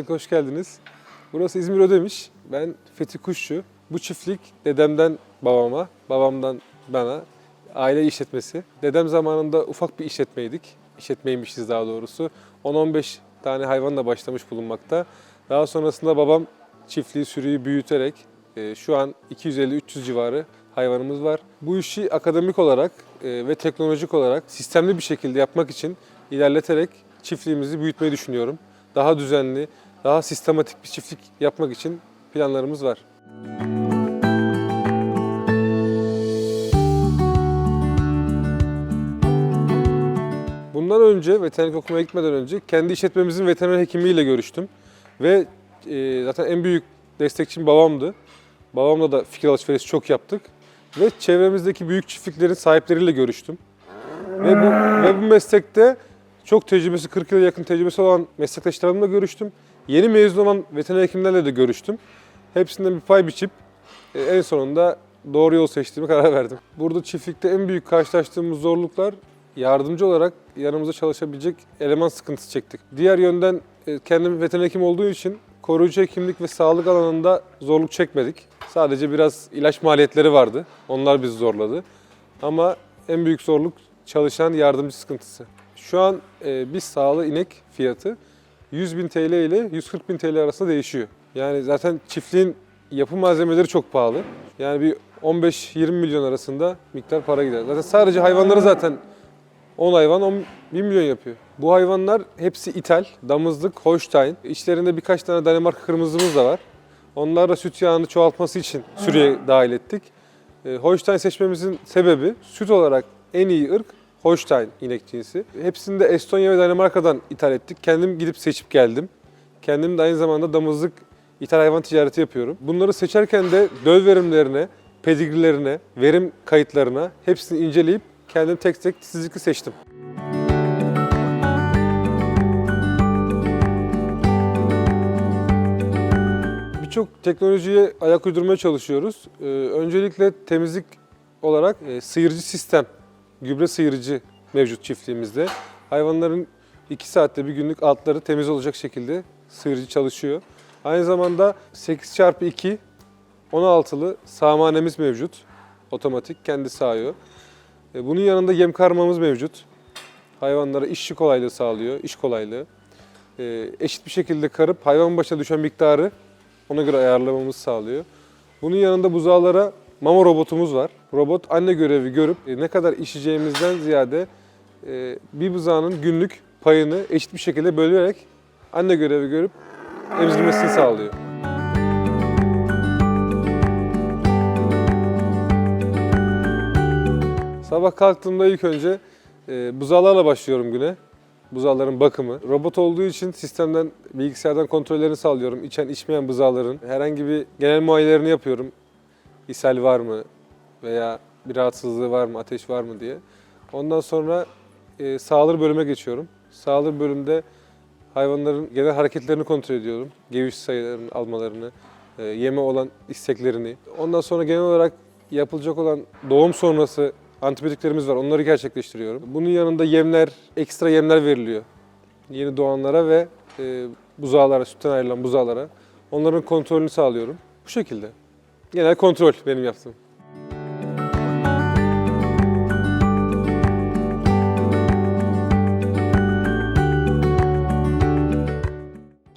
Öncelikle hoş geldiniz. Burası İzmir Ödemiş. Ben Fethi Kuşçu. Bu çiftlik dedemden babama, babamdan bana aile işletmesi. Dedem zamanında ufak bir işletmeydik. İşletmeymişiz daha doğrusu. 10-15 tane hayvanla başlamış bulunmakta. Daha sonrasında babam çiftliği, sürüyü büyüterek e, şu an 250-300 civarı hayvanımız var. Bu işi akademik olarak e, ve teknolojik olarak sistemli bir şekilde yapmak için ilerleterek çiftliğimizi büyütmeyi düşünüyorum. Daha düzenli, daha sistematik bir çiftlik yapmak için planlarımız var. Bundan önce veterinerlik okumaya gitmeden önce kendi işletmemizin veteriner hekimiyle görüştüm. Ve e, zaten en büyük destekçim babamdı. Babamla da fikir alışverişi çok yaptık. Ve çevremizdeki büyük çiftliklerin sahipleriyle görüştüm. Ve bu, ve bu meslekte çok tecrübesi, 40 yıla yakın tecrübesi olan meslektaşlarımla görüştüm. Yeni mezun olan veteriner hekimlerle de görüştüm. Hepsinden bir pay biçip e, en sonunda doğru yol seçtiğimi karar verdim. Burada çiftlikte en büyük karşılaştığımız zorluklar yardımcı olarak yanımızda çalışabilecek eleman sıkıntısı çektik. Diğer yönden e, kendim veteriner hekim olduğu için koruyucu hekimlik ve sağlık alanında zorluk çekmedik. Sadece biraz ilaç maliyetleri vardı. Onlar bizi zorladı. Ama en büyük zorluk çalışan yardımcı sıkıntısı. Şu an e, bir sağlı inek fiyatı 100 bin TL ile 140 bin TL arasında değişiyor. Yani zaten çiftliğin yapı malzemeleri çok pahalı. Yani bir 15-20 milyon arasında miktar para gider. Zaten sadece hayvanları zaten 10 hayvan 10 1 milyon yapıyor. Bu hayvanlar hepsi ithal, damızlık, Holstein. İçlerinde birkaç tane Danimarka kırmızımız da var. Onlarla süt yağını çoğaltması için sürüye dahil ettik. E, Holstein seçmemizin sebebi süt olarak en iyi ırk Holstein inek cinsi. Hepsini de Estonya ve Danimarka'dan ithal ettik. Kendim gidip seçip geldim. Kendim de aynı zamanda damızlık ithal hayvan ticareti yapıyorum. Bunları seçerken de döl verimlerine, pedigrilerine, verim kayıtlarına hepsini inceleyip kendim tek tek titizlikli seçtim. Birçok teknolojiye ayak uydurmaya çalışıyoruz. Ee, öncelikle temizlik olarak e, sıyırıcı sistem, gübre sıyırıcı mevcut çiftliğimizde. Hayvanların 2 saatte bir günlük altları temiz olacak şekilde sıyırıcı çalışıyor. Aynı zamanda 8x2 16'lı sağmanemiz mevcut. Otomatik, kendi sağıyor. E, Bunun yanında yem karmamız mevcut. Hayvanlara işçi kolaylığı sağlıyor, iş kolaylığı. E, Eşit bir şekilde karıp hayvan başına düşen miktarı ona göre ayarlamamızı sağlıyor. Bunun yanında buzağlara mama robotumuz var. Robot anne görevi görüp e, ne kadar işeceğimizden ziyade e, bir buzağının günlük payını eşit bir şekilde bölerek anne görevi görüp emzirmesini sağlıyor. Sabah kalktığımda ilk önce e, buzağlarla başlıyorum güne. Buzağların bakımı. Robot olduğu için sistemden, bilgisayardan kontrollerini sağlıyorum. İçen, içmeyen buzağların. Herhangi bir genel muayenelerini yapıyorum. İshal var mı veya bir rahatsızlığı var mı, ateş var mı diye. Ondan sonra e, sağları bölüme geçiyorum. Sağları bölümde hayvanların genel hareketlerini kontrol ediyorum. Geviş sayılarını almalarını, e, yeme olan isteklerini. Ondan sonra genel olarak yapılacak olan doğum sonrası antibiyotiklerimiz var. Onları gerçekleştiriyorum. Bunun yanında yemler, ekstra yemler veriliyor. Yeni doğanlara ve e, buzağlara, sütten ayrılan buzağlara. Onların kontrolünü sağlıyorum. Bu şekilde. Genel kontrol benim yaptığım.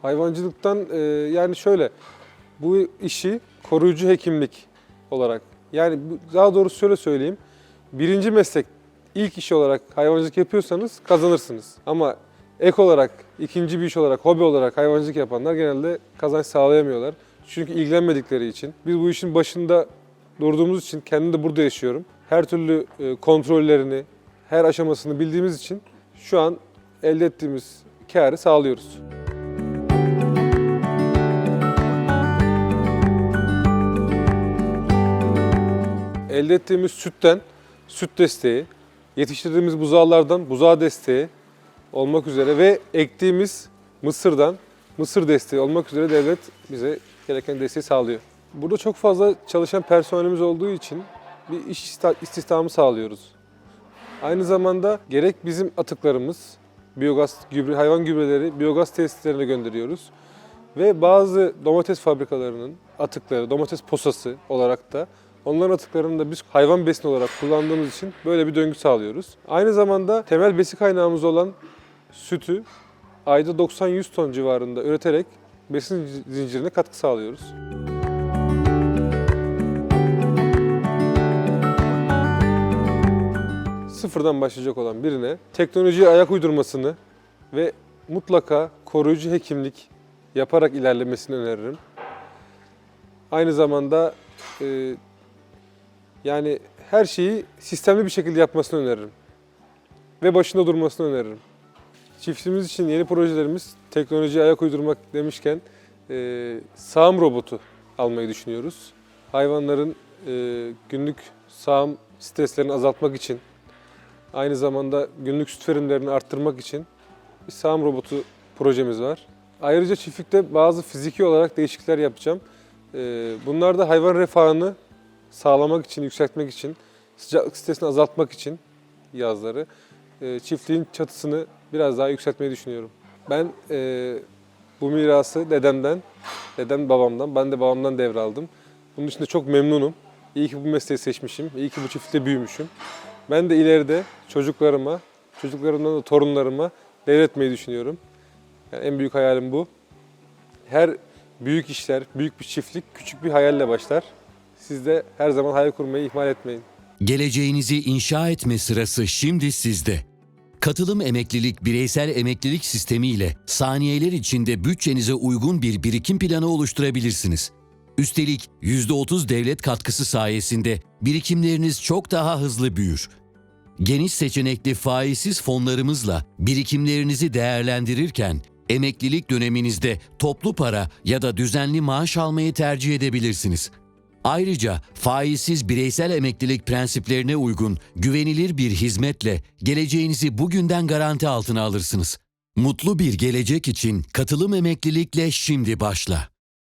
Hayvancılıktan e, yani şöyle bu işi koruyucu hekimlik olarak yani daha doğrusu şöyle söyleyeyim. Birinci meslek ilk iş olarak hayvancılık yapıyorsanız kazanırsınız. Ama ek olarak ikinci bir iş olarak hobi olarak hayvancılık yapanlar genelde kazanç sağlayamıyorlar. Çünkü ilgilenmedikleri için. Biz bu işin başında durduğumuz için kendim de burada yaşıyorum. Her türlü e, kontrollerini, her aşamasını bildiğimiz için şu an elde ettiğimiz karı sağlıyoruz. Elde ettiğimiz sütten süt desteği, yetiştirdiğimiz buzağlardan buzağı desteği olmak üzere ve ektiğimiz mısırdan mısır desteği olmak üzere devlet bize gereken desteği sağlıyor. Burada çok fazla çalışan personelimiz olduğu için bir iş istihdamı sağlıyoruz. Aynı zamanda gerek bizim atıklarımız, biyogaz, gübre, hayvan gübreleri biyogaz tesislerine gönderiyoruz. Ve bazı domates fabrikalarının atıkları, domates posası olarak da onların atıklarını da biz hayvan besini olarak kullandığımız için böyle bir döngü sağlıyoruz. Aynı zamanda temel besi kaynağımız olan sütü ayda 90-100 ton civarında üreterek besin zincirine katkı sağlıyoruz. Sıfırdan başlayacak olan birine teknolojiye ayak uydurmasını ve mutlaka koruyucu hekimlik yaparak ilerlemesini öneririm. Aynı zamanda e, yani her şeyi sistemli bir şekilde yapmasını öneririm. Ve başında durmasını öneririm. Çiftimiz için yeni projelerimiz teknolojiye ayak uydurmak demişken e, sağım robotu almayı düşünüyoruz. Hayvanların e, günlük sağım streslerini azaltmak için, aynı zamanda günlük süt verimlerini arttırmak için bir sağım robotu projemiz var. Ayrıca çiftlikte bazı fiziki olarak değişiklikler yapacağım. E, bunlar da hayvan refahını sağlamak için, yükseltmek için, sıcaklık stresini azaltmak için yazları e, çiftliğin çatısını biraz daha yükseltmeyi düşünüyorum. Ben e, bu mirası dedemden, dedem babamdan, ben de babamdan devraldım. Bunun için de çok memnunum. İyi ki bu mesleği seçmişim, iyi ki bu çiftlikte büyümüşüm. Ben de ileride çocuklarıma, çocuklarımdan da torunlarıma devretmeyi düşünüyorum. Yani en büyük hayalim bu. Her büyük işler, büyük bir çiftlik küçük bir hayalle başlar. Siz de her zaman hayal kurmayı ihmal etmeyin. Geleceğinizi inşa etme sırası şimdi sizde. Katılım emeklilik bireysel emeklilik sistemi ile saniyeler içinde bütçenize uygun bir birikim planı oluşturabilirsiniz. Üstelik %30 devlet katkısı sayesinde birikimleriniz çok daha hızlı büyür. Geniş seçenekli faizsiz fonlarımızla birikimlerinizi değerlendirirken emeklilik döneminizde toplu para ya da düzenli maaş almayı tercih edebilirsiniz. Ayrıca faizsiz bireysel emeklilik prensiplerine uygun güvenilir bir hizmetle geleceğinizi bugünden garanti altına alırsınız. Mutlu bir gelecek için katılım emeklilikle şimdi başla.